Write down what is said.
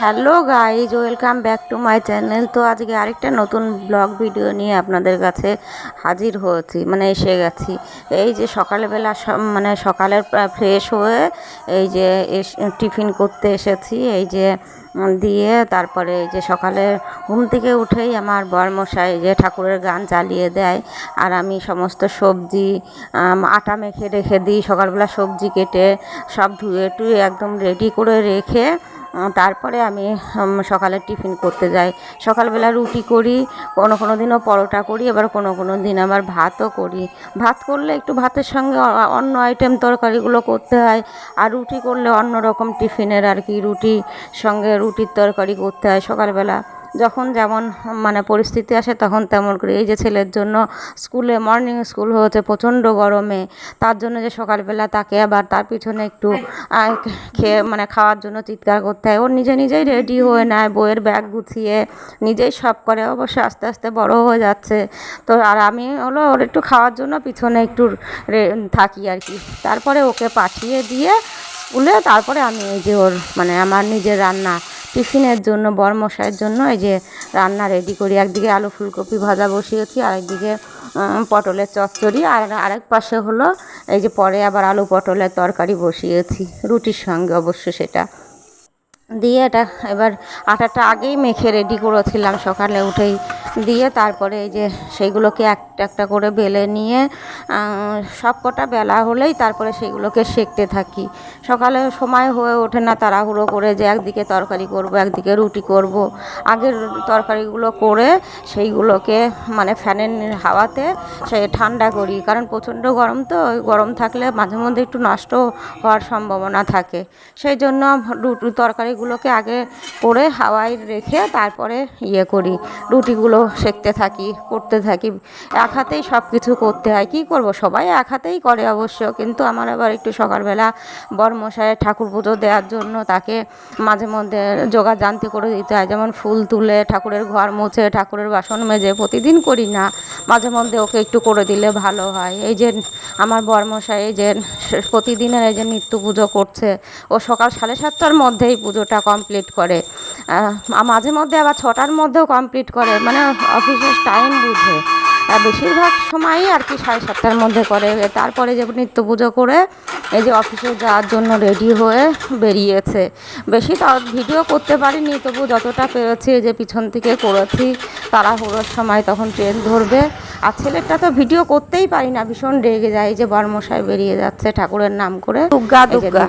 Hello guys, welcome back to my channel. তো আজকে আরেকটা নতুন ব্লগ ভিডিও নিয়ে আপনাদের কাছে হাজির হয়েছি মানে এসে গেছি। এই যে সকালবেলা মানে সকালের ফ্রেশ হয়ে এই যে টিফিন করতে এসেছি। এই যে দিয়ে তারপরে এই যে সকালে ঘুম থেকে উঠেই আমার বরমশাই যে ঠাকুরের গান চালিয়ে দেয়, আর আমি সমস্ত সবজি আটা মেখে রেখে দিই, সকালবেলা সবজি কেটে সব ধুয়ে টুয়ে একদম রেডি করে রেখে তারপরে আমি সকালের সকালে টিফিন করতে যাই। সকালবেলা রুটি করি, কোনো কোনো দিনও পরোটা করি এবার কোনো কোনো দিন আবার ভাতও করি। ভাত করলে একটু ভাতের সঙ্গে অন্য আইটেম তরকারিগুলো করতে হয়, আর রুটি করলে অন্য রকম টিফিনের আর কি রুটি সঙ্গে রুটির তরকারি করতে হয় সকালবেলা। যখন যেমন মানে পরিস্থিতি আসে তখন তেমন করি। এই যে ছেলের জন্য স্কুলে মর্নিং স্কুল হয়েছে প্রচণ্ড গরমে, তার জন্য যে সকালবেলা তাকে আবার তার পিছনে একটু খেয়ে মানে খাওয়ার জন্য চিৎকার করতে হয়। ওর নিজে নিজেই রেডি হয়ে নেয়, বইয়ের ব্যাগ গুছিয়ে নিজেই সব করে। অবশ্য আস্তে আস্তে বড় হয়ে যাচ্ছে। তো আর আমি হলো ওর একটু খাওয়ার জন্য পিছনে একটু থাকি আর কি। তারপরে ওকে পাঠিয়ে দিয়ে স্কুলে, তারপরে আমি এই যে ওর মানে আমার নিজের রান্না টিফিনের জন্য, বরমশাইয়ের জন্য এই যে রান্না রেডি করি। একদিকে আলু ফুলকপি ভাজা বসিয়েছি, আরেকদিকে পটলের চচ্চড়ি, আর আরেক পাশে হলো এই যে পরে আবার আলু পটলের তরকারি বসিয়েছি, রুটির সঙ্গে অবশ্য সেটা। দিয়ে এটা এবার আটাটা আগেই মেখে রেডি করেছিলাম, সকালে উঠেই দিয়ে তারপরে এই যে সেইগুলোকে একটা একটা করে বেলে নিয়ে সব কটা বেলা হলেই তারপরে সেইগুলোকে সেঁকতে থাকি। সকালে সময় হয়ে ওঠে না তাড়াহুড়ো করে যে একদিকে তরকারি করব, একদিকে রুটি করব। আগের তরকারিগুলো করে সেইগুলোকে মানে ফ্যানের হাওয়াতে সে ঠান্ডা করি। কারণ প্রচণ্ড গরম তো, ওই গরম থাকলে মাঝে মধ্যে একটু নষ্ট হওয়ার সম্ভাবনা থাকে। সেই জন্য রুটি তরকারিগুলোকে আগে করে হাওয়ায় রেখে তারপরে ইয়ে করি। রুটিগুলো সেঁকতে থাকি, করতে থাকি, এক হাতেই সব কিছু করতে হয়। কী করব? সবাই এক হাতেই করে অবশ্য, কিন্তু আমার আবার একটু সকালবেলা বরমশাইয়ের ঠাকুর পুজো দেওয়ার জন্য তাকে মাঝে মধ্যে জোগাড় জানতে করে দিতে হয়। যেমন ফুল তুলে, ঠাকুরের ঘর মুছে, ঠাকুরের বাসন মেজে প্রতিদিন করি না। মাঝে মধ্যে ওকে একটু করে দিলে ভালো হয়। এই যে আমার বরমশাই, এই যে প্রতিদিনের এই যে নিত্য পুজো করছে, ও সকাল সাড়ে সাতটার মধ্যেই পুজোটা কমপ্লিট করে। মাঝে মধ্যে আবার ছটার মধ্যেও কমপ্লিট করে মানে অফিসের টাইম বুঝে। বেশিরভাগ সময়ই আর কি সাড়ে সাতটার মধ্যে করে। তারপরে যে নিত্য পুজো করে এই যে অফিসে যাওয়ার জন্য রেডি হয়ে বেরিয়েছে। বেশি তো ভিডিও করতে পারিনি তবু যতটা পেরেছি এই যে পিছন থেকে করেছি তাড়াহুড়োর সময় তখন ট্রেন ধরবে। আর ছেলেটা তো ভিডিও করতেই পারি না ভীষণ রেগে যায় যে বর্মশাই বেরিয়ে যাচ্ছে ঠাকুরের নাম করে। দুর্গা দুর্গা।